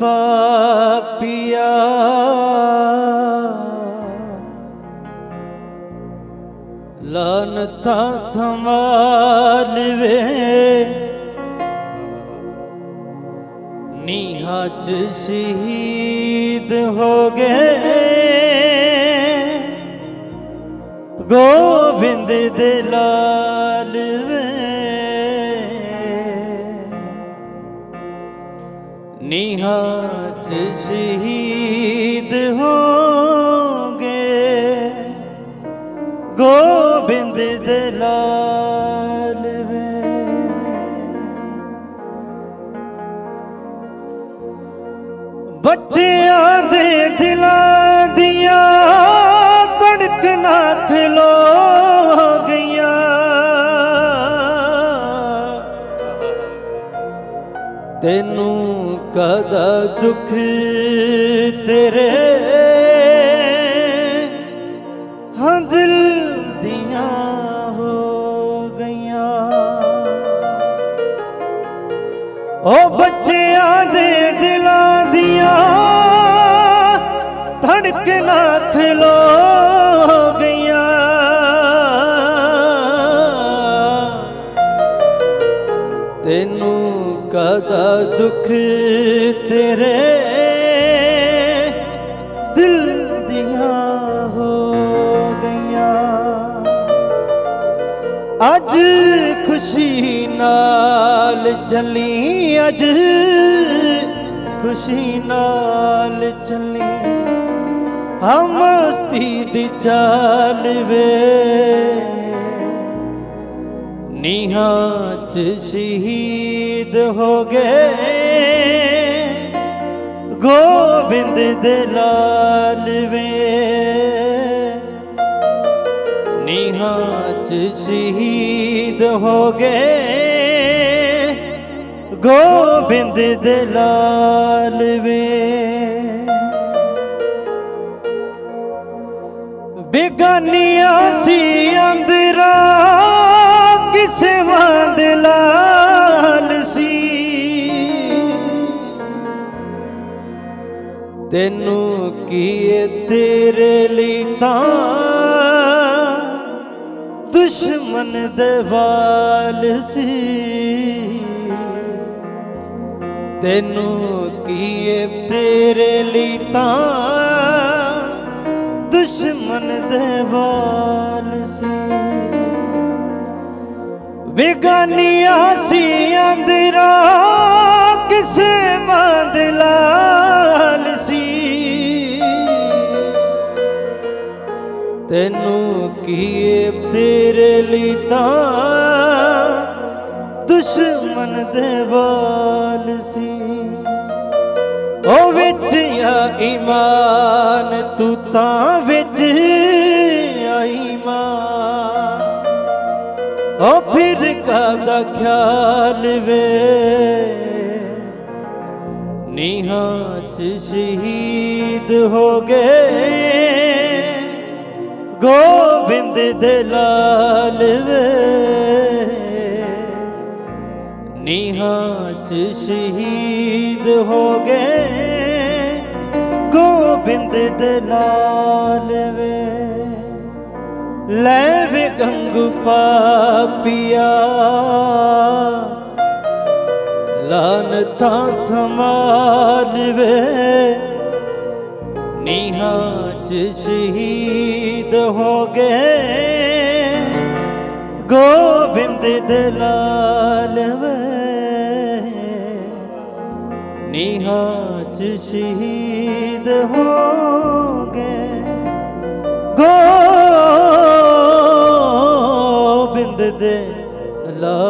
Papua ਲਾਨਤਾ ਸੰਭਾਲਵੇ ਨੀਹਾਂ ਚ ਸ਼ਹੀਦ ਹੋ ਗਏ ਗੋਬਿੰਦ ਦੇ ਲਾਲ ਵੇ ਨੀਹਾਂ ਸ਼ਹੀਦ ਹੋ ਗਏ ਗੋਬਿੰਦ ਦੇ ਲਾਲ ਵੇ। ਬੱਚਿਆਂ ਦੇ ਦਿਲਾਂ ਦੀਆਂ ਧੜਕਣਾ ਖਲੋ ਤੈਨੂੰ ਕਦਾ ਦੁੱਖ ਤੇਰੇ ਹਾਂ ਦਿਲ ਦੀਆਂ ਹੋ ਗਈਆਂ। ਉਹ ਬੱਚਿਆਂ ਦੇ ਕਦਾ ਦੁੱਖ ਤੇਰੇ ਦਿਲ ਦੀਆਂ ਹੋ ਗਈਆਂ। ਅੱਜ ਖੁਸ਼ੀ ਨਾਲ ਚੱਲੀ, ਅੱਜ ਖੁਸ਼ੀ ਨਾਲ ਚੱਲੀ। ਹਮਸਤੀ ਮਸਤੀ ਦੀ ਚਾਲ ਵੇ। ਨੀਹਾਂ ਸ਼ਹੀਦ ਹੋ ਗਏ। ਗੋਬਿੰਦ ਦੇ ਲਾਲ ਵੇ ਨੀਹਾਂ ਚ ਸ਼ਹੀਦ ਹੋ ਗਏ। ਗੋਬਿੰਦ ਦੇ ਲਾਲ ਵੇ ਬਿਗਾਨੀਆਂ ਸੀ ਅੰਦਰਾਂ ਤੈਨੂੰ ਕੀ ਤੇਰੇ ਲਈ ਤਾਂ ਦੁਸ਼ਮਨ ਦੇ ਵਾਲ ਸੀ। ਤੈਨੂੰ ਕੀ ਤੇਰੇ ਲਈ ਤਾਂ ਦੁਸ਼ਮਨ ਦੇ ਵਾਲ ਸੀ। ਵਿਗਾਨੀਆਂ ਸੀ ਤੈਨੂੰ ਕੀ ਤੇਰੇ ਲਈ ਤਾਂ ਦੁਸ਼ਮਨ ਦੇ ਵਾਲ ਸੀ। ਉਹ ਵਿੱਚ ਆ ਈਮਾਨ, ਤੂੰ ਤਾਂ ਵਿੱਚ ਆਈ ਮਾਂ ਉਹ ਫਿਰ ਕਾਦਾ ਖਿਆਲ ਵੇ? ਨੀਹਾਂ ਚ ਸ਼ਹੀਦ ਹੋ ਗਏ। ਗੋਬਿੰਦ ਦੇ ਲਾਲ ਵੇ। ਨੀਹਾਂ ਚ ਸ਼ਹੀਦ ਹੋ ਗਏ ਗੋਬਿੰਦ ਦੇ ਲਾਲ ਵੇ। ਲੈ ਵੇ ਗੰਗੂ ਪਾਪੀਆ। ਲਾਨਤਾ ਸਮਾਲ ਵੇ। ਨੀਹਾਂ ਚ ਸ਼ਹੀਦ ਹੋ ਗਏ। ਗੋਬਿੰਦ ਦੇ ਲਾਲ ਵੇ। ਨੀਹਾਂ ਚ ਸ਼ਹੀਦ ਹੋ ਗਏ। ਗੋਬਿੰਦ ਦੇ ਲਾਲ